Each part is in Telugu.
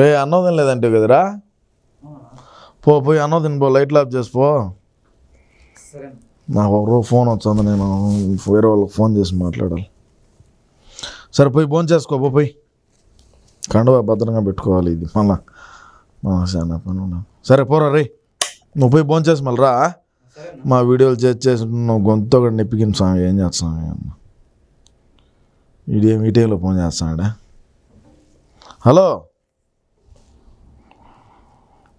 రే అన్నోదం లేదంటే కదరా? పో పోయి అన్నోదం పో లైట్లు ఆఫ్ చేసి పో. సరే నాకు ఒకరో ఫోన్ వచ్చింది నేను వేరే వాళ్ళకి ఫోన్ చేసి మాట్లాడాలి. సరే పోయి ఫోన్ చేసుకో పో పోయి. కండువా భద్రంగా పెట్టుకోవాలి ఇది మళ్ళా. చాలా పని సరే పోరా రే నువ్వు పోయి ఫోన్ చేసి మళ్ళీ రా. మా వీడియోలు చేసి చేసి నువ్వు గొంతు ఒకటి నెప్పికిన స్వామి ఏం చేస్తాం అమ్మ? ఇడియం ఈటీఏలో ఫోన్ చేస్తాడా? హలో?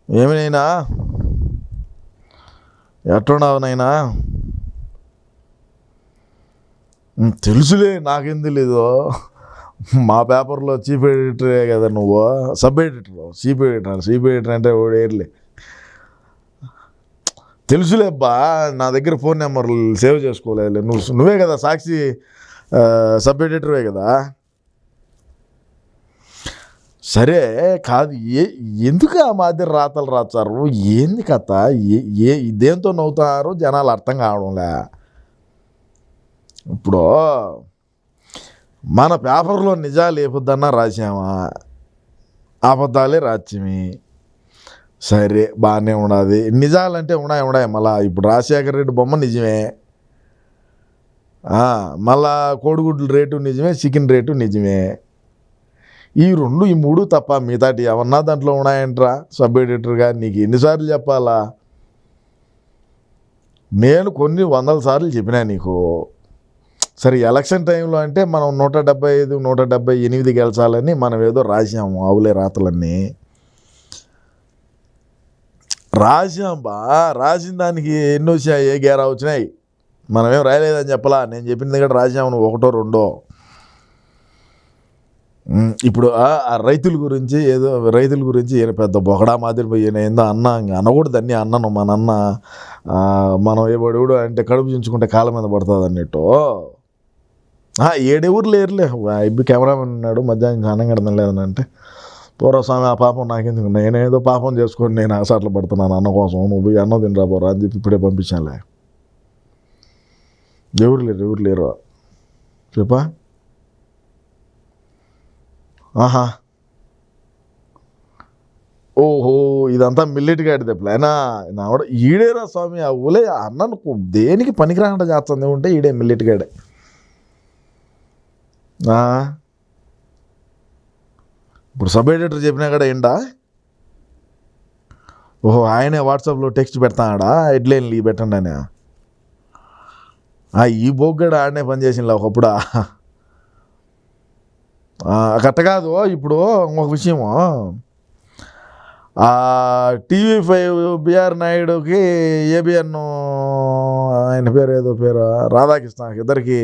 ఏమి నైనా? ఎట్టున్నావు నైనా? తెలుసులే నాకేం తెలీదు మా పేపర్లో చీఫ్ ఎడిటరే కదా నువ్వు? Sub editor. Chief editor chief editor అంటే ఏర్లే తెలుసులే అబ్బా నా దగ్గర ఫోన్ నెంబర్లు సేవ్ చేసుకోలేదు నువ్వు నువ్వే కదా సాక్షి సబ్ ఎడిటర్వే కదా? సరే కాదు ఏ ఎందుకు ఆ మాదిరి రాతలు రాచారు? ఏంది కథ? ఏ ఏ దేంతో నవ్వుతారు జనాలు అర్థం కావడంలే. ఇప్పుడు మన పేపర్లో నిజాలు ఏ రాసామా అబద్ధాలే రాజ్యమే సరే బాగానే ఉన్నది. నిజాలంటే ఉన్నాయి ఉన్నాయి మళ్ళా ఇప్పుడు రాజశేఖర రెడ్డి బొమ్మ నిజమే. మళ్ళా కోడిగుడ్ల రేటు నిజమే చికెన్ రేటు నిజమే. ఈ రెండు ఈ మూడు తప్ప మిగతాటి ఏమన్నా దాంట్లో ఉన్నాయంట్రా? సబ్ ఎడిటర్గా నీకు ఎన్నిసార్లు చెప్పాలా? నేను కొన్ని వందల సార్లు చెప్పినా నీకు. సరే ఎలక్షన్ టైంలో అంటే మనం నూట డెబ్బై ఐదు నూట డెబ్బై ఎనిమిది గెలిచాలని మనం ఏదో రాసాము ఆవులే రాతలన్నీ. రాసాం బా. రాసిన దానికి ఎన్ని వచ్చాయి ఏ గేరా వచ్చినాయి? మనమేం రాయలేదని చెప్పలా. నేను చెప్పిన దగ్గర రాసాము ఒకటో రెండో. ఇప్పుడు ఆ రైతుల గురించి ఏదో రైతుల గురించి ఈయన పెద్ద బొగడా మాదిరి ఈయన ఏందో అన్న అనకూడదు అన్నీ అన్నను మన అన్న. మనం ఎవడెవడు అంటే కడుపు చించుకుంటే కాళ్ళ మీద పడుతుంది అన్నట్టు. ఆ, ఏడెవరు లేరులే. ఇబ్బి కెమెరామెన్ ఉన్నాడు మధ్యాహ్నం అన్నం కడతాం లేదని అంటే. స్వామి ఆ పాపం నాకెందుకు? నేనేదో పాపం చేసుకొని నేను అసట్లు పడుతున్నాను అన్న కోసం. నువ్వు పోయి అన్నం తినరా పోరా అని చెప్పి ఇప్పుడే పంపించాలే ఎవరు లేరు ఎవరు లేరు? చెప్పా? ఆహా. ఓహో ఇదంతా మిల్లెట్ గాడిదే ప్లానా నావిడ ఈడేరా స్వామి ఆ ఊలే అన్నను దేనికి పనికిరాకుండా చేస్తుంది? ఉంటే ఈడే మిల్లెట్ గాడే ఇప్పుడు సబ్ ఎడిటర్ చెప్పినా కూడా ఏంటా? ఓహో ఆయనే వాట్సాప్లో టెక్స్ట్ పెడతాడా హెడ్లైన్లు ఇవి పెట్టండి ఆయన. ఆ, ఈ బొగ్గడ ఆడనే పనిచేసిందిలే ఒకప్పుడు. కట్ట కాదు. ఇప్పుడు ఇంకొక విషయము. టీవీ ఫైవ్ బిఆర్ నాయుడుకి ఏబిఎన్ ఆయన పేరు ఏదో పేరు రాధాకృష్ణ ఇద్దరికి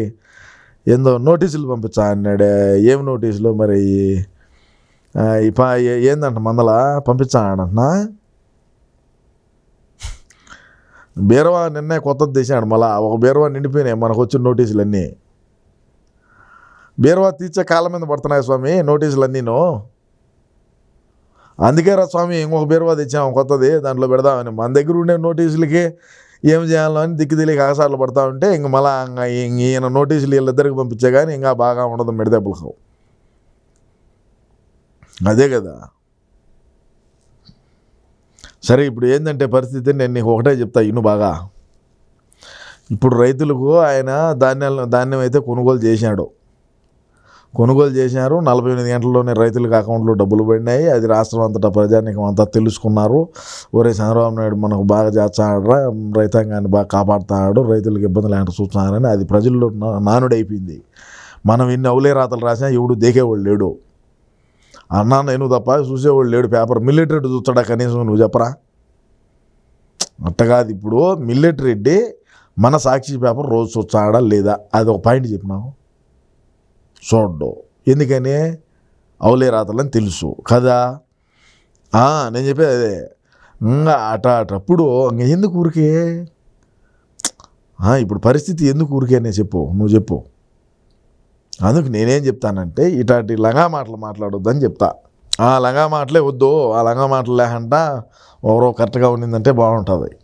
ఏందో నోటీసులు పంపించా అన్నాడే. ఏం నోటీసులు మరి? ఈ పా ఏందంట మందల? పంపించాడంటున్నా బీరవా నిన్నే కొత్తది తీసాడు మళ్ళా. ఒక బీరవా నిండిపోయినాయి మనకు వచ్చిన నోటీసులు అన్నీ బీరవా తీర్చే కాలం మీద పడుతున్నాయి స్వామి నోటీసులు అన్నీను అందుకే రా స్వామి ఇంకొక బీరవా తెచ్చాము కొత్తది దాంట్లో పెడదామని. మన దగ్గర ఉండే నోటీసులకి ఏం చేయాలో అని దిక్కు తెలియక ఆసార్లు పడతా ఉంటే ఇంక మళ్ళా ఈయన నోటీసులు వీళ్ళిద్దరికి పంపించే కానీ ఇంకా బాగా ఉండదు మెడదెబ్బలకు అదే కదా. సరే ఇప్పుడు ఏంటంటే పరిస్థితి నేను నీకు ఒకటే చెప్తా ఇను బాగా. ఇప్పుడు రైతులకు ఆయన ధాన్యాలను ధాన్యం అయితే కొనుగోలు చేశాడు. కొనుగోలు చేశారు. నలభై ఎనిమిది గంటల్లోనే రైతులకు అకౌంట్లో డబ్బులు పడినాయి. అది రాష్ట్రం అంతటా ప్రజానికం అంతా తెలుసుకున్నారు. ఒరే చంద్రబాబు నాయుడు మనకు బాగా చేస్తాడరా రైతాంగాన్ని బాగా కాపాడుతాడు రైతులకు ఇబ్బంది లేకుండా చూస్తున్నారని అది ప్రజల్లో నానుడైపోయింది. మనం ఇన్ని అవులే రాతలు రాసినా ఎవడు దేకేవాడు లేడు. అన్నా నేను తప్ప చూసేవాడు లేడు. పేపర్ మిలిటరీ చూస్తాడా కనీసం నువ్వు చెప్పరా? అట్ట కాదు ఇప్పుడు మిల్లెట్ రెడ్డి మన సాక్షి పేపర్ రోజు చూస్తాడా లేదా? అది ఒక పాయింట్ చెప్పినావు. చూడ్డు. ఎందుకని? అవులే రాతలని తెలుసు. కదా? నేను చెప్పేది అదే. ఇంకా అట అటప్పుడు ఎందుకు ఊరికే? ఇప్పుడు పరిస్థితి ఎందుకు ఊరికే నేను చెప్పు. నువ్వు చెప్పు. అందుకు నేనేం చెప్తానంటే ఇటాటి లంగా మాటలు మాట్లాడొద్దని చెప్తా. ఆ లంగా మాటలే వద్దు. ఆ లంగా మాటలు లేకుండా ఎవరో కరెక్ట్గా ఉండిందంటే బాగుంటుంది.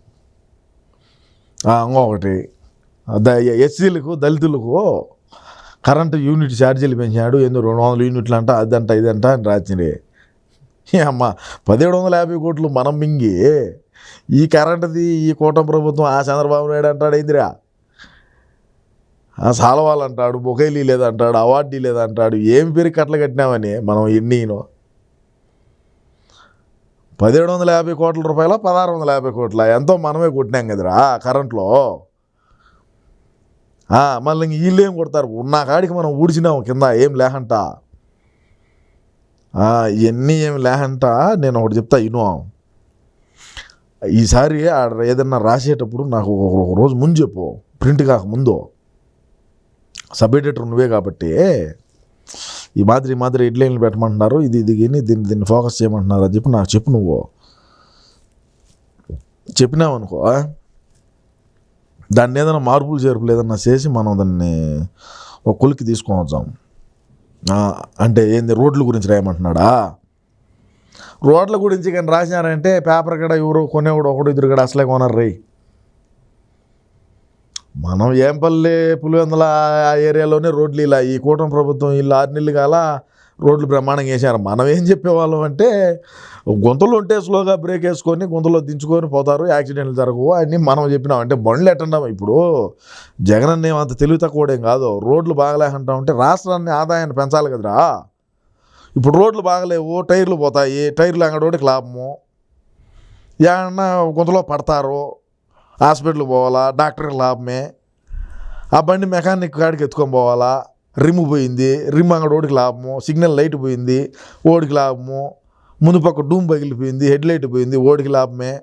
ఇంకొకటి. ఎస్సీలకు దళితులకు కరెంటు యూనిట్ ఛార్జీలు పెంచాడు ఏందో రెండు వందల యూనిట్లు అంట అదంట ఇదంట అని రాసినే ఏ అమ్మ పదిహేడు వందల యాభై కోట్లు మనం మింగి ఈ కరెంటుది ఈ కూటమి ప్రభుత్వం ఆ చంద్రబాబు నాయుడు అంటాడు ఏందిరా? ఆ అంటాడు బొకైలీ లేదంటాడు అవార్డీ లేదంటాడు ఏం పేరు కట్టలు కట్టినామని మనం ఎన్నీనో. పదిహేడు వందల యాభై కోట్ల రూపాయల పదహారు వందల యాభై కోట్ల? ఎంతో మనమే కొట్టినాం కదరా కరెంట్లో. మళ్ళీ ఇంక వీళ్ళు ఏం కొడతారు? ఉన్న కాడికి మనం ఊడ్చినాం కింద ఏం లేకంట ఇవన్నీ ఏం లేహంట? నేను ఒకటి చెప్తా ఇను. ఈసారి ఆడ ఏదన్నా రాసేటప్పుడు నాకు ఒక రోజు ముందు చెప్పు ప్రింట్ కాక ముందు. సబ్ ఎడిటర్ నువ్వే కాబట్టి ఈ మాదిరి మాదిరి హెడ్లైన్లు పెట్టమంటున్నారు ఇది ఇది గిని దీన్ని దీన్ని ఫోకస్ చేయమంటున్నారు అని చెప్పి నాకు చెప్పు నువ్వు. చెప్పినావు అనుకో దాన్ని ఏదైనా మార్పులు చేర్పులు ఏదన్నా చేసి మనం దాన్ని ఒక కొలికి తీసుకొని అంటే ఏంది రోడ్ల గురించి రాయమంటున్నాడా? రోడ్ల గురించి కానీ రాసినారంటే పేపర్ కూడా ఎవరు కొనేవాడు ఒకడు ఇద్దరు కూడా అసలే కొనరు రే మనం ఏంపల్లి పులివెందుల ఆ ఏరియాలోనే రోడ్లు ఇలా ఈ కూటమి ప్రభుత్వం వీళ్ళు ఆరు నెలలు కాల రోడ్లు బ్రహ్మాండంగా వేశారు మనం ఏం చెప్పేవాళ్ళం అంటే గుంతలు ఉంటే స్లోగా బ్రేక్ వేసుకొని గుంతలో దించుకొని పోతారు. యాక్సిడెంట్లు జరగవు. అన్నీ మనం చెప్పినాం. అంటే బండ్లు ఎట్టండా ఇప్పుడు జగన్ అన్న అంత తెలివి తక్కువడేం కాదు. రోడ్లు బాగలేకుంటా ఉంటే రాష్ట్రాన్ని ఆదాయాన్ని పెంచాలి కదరా. ఇప్పుడు రోడ్లు బాగలేవు. టైర్లు పోతాయి. టైర్లు అంగడోడికి లాభము. ఏమన్నా గుంతలో పడతారు. హాస్పిటల్కి పోవాలా? డాక్టర్కి లాభమే. ఆ బండి మెకానిక్ కాడికి ఎత్తుకొని పోవాలా? రిమ్ పోయింది రిమ్ అంగడోడికి లాభము సిగ్నల్ లైట్ పోయింది ఓడికి లాభము ముందు పక్క డూమ్ పగిలిపోయింది హెడ్ లైట్ పోయింది ఓడికి లాభమే.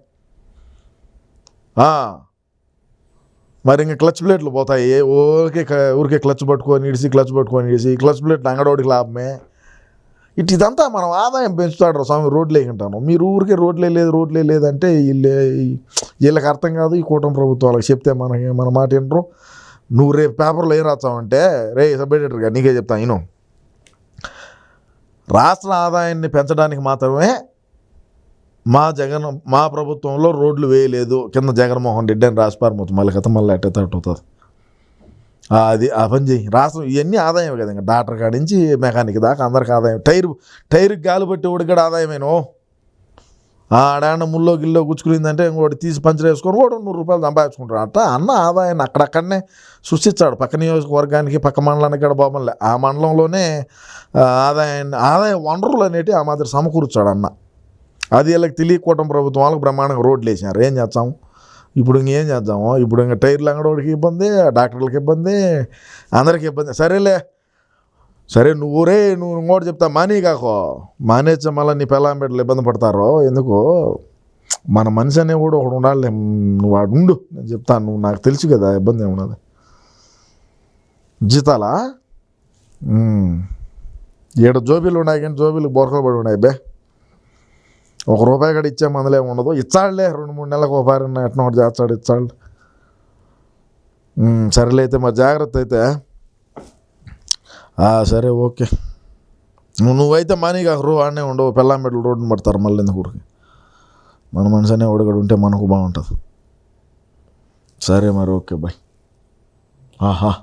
మరి ఇంకా క్లచ్ ప్లేట్లు పోతాయి ఊరికే ఊరికే క్లచ్ పట్టుకొని ఇడిసి క్లచ్ పట్టుకొని ఇడిసి క్లచ్ ప్లేట్లు అంగడోడికి లాభమే. ఇటు ఇదంతా మనం ఆదాయం పెంచుతాడు స్వామి రోడ్లు వేయకుంటాను మీరు ఊరికే రోడ్లే లేదు రోడ్లే లేదంటే వీళ్ళే వీళ్ళకి అర్థం కాదు ఈ కూటమి ప్రభుత్వాలకు చెప్తే మనకి మన మాట వినరు నువ్వు రేపు పేపర్లో ఏం రాస్తావంటే రే సబ్ ఎడిటర్గా నీకే చెప్తాను నేను రాష్ట్ర ఆదాయాన్ని పెంచడానికి మాత్రమే మా జగన్ మా ప్రభుత్వంలో రోడ్లు వేయలేదు. కింద జగన్మోహన్ రెడ్డి అని రాసిపారు మొత్తం. మళ్ళీ కథ మళ్ళీ అట్టే తట్టు అవుతుంది. అది ఆ పని చేయి రాష్ట్రం ఇవన్నీ ఆదాయం కదా ఇంకా. డాక్టర్ కాడి నుంచి మెకానిక్ దాకా అందరికి ఆదాయం. టైర్ టైర్కి గాలి పట్టి కూడా ఆదాయమేనో? ఆడాన్న ముల్లో గిల్లో గుచ్చుకునిందంటే ఇంకోటి తీసి పంచర్ వేసుకొని కూడా నూరు రూపాయలు సంపాదించుకుంటాడు అట్ట అన్న ఆదాయాన్ని అక్కడక్కడనే సృష్టించాడు. పక్క నియోజకవర్గానికి పక్క మండలానికి కూడా బొమ్మలే ఆ మండలంలోనే ఆదాయాన్ని ఆదాయ వనరులు అనేటివి ఆ మాదిరి సమకూర్చాడు అన్న. అది వీళ్ళకి తెలియకోవటం ప్రభుత్వం వాళ్ళకి బ్రహ్మాండంగా రోడ్లు వేసినారు. ఏం చేస్తాము ఇప్పుడు ఇంకేం చేద్దాము? ఇప్పుడు ఇంకా టైర్లు అంగడోడికి ఇబ్బంది డాక్టర్లకి ఇబ్బంది అందరికి ఇబ్బంది. సరేలే. సరే నువ్వురే నువ్వు ఇంకోటి చెప్తా. మానే కాకో. మానేచ్చ మళ్ళీ నీ పెళ్ళాం బిడ్డలు ఇబ్బంది పడతారో ఎందుకు? మన మనిషి అనే కూడా ఒకడు ఉండాలి. నువ్వు వాడు ఉండు నేను చెప్తాను నువ్వు నాకు తెలుసు కదా ఇబ్బంది ఏమున్నది. జీతాలా? ఏడు ఈడ జోబీలు ఉన్నాయి కానీ జోబీలు బోర్కలు పడి ఉన్నాయి బే. ఒక రూపాయి కూడా ఇచ్చే మందులే ఉండదు. ఇచ్చాడులే రెండు మూడు నెలలకు ఒక పారిన ఎట్లా ఒకటి చేస్తాడు ఇచ్చాడు సరేలే అయితే మరి జాగ్రత్త అయితే. సరే ఓకే. నువ్వు నువ్వైతే కాక రూ ఆడనే ఉండవు. పెళ్ళాంబెడ్లు రోడ్డు పడతారు మళ్ళీ ఎందుకు ఊరికి? మన మనిషి అనే ఉంటే మనకు బాగుంటుంది. సరే మరి ఓకే బాయ్. ఆహా.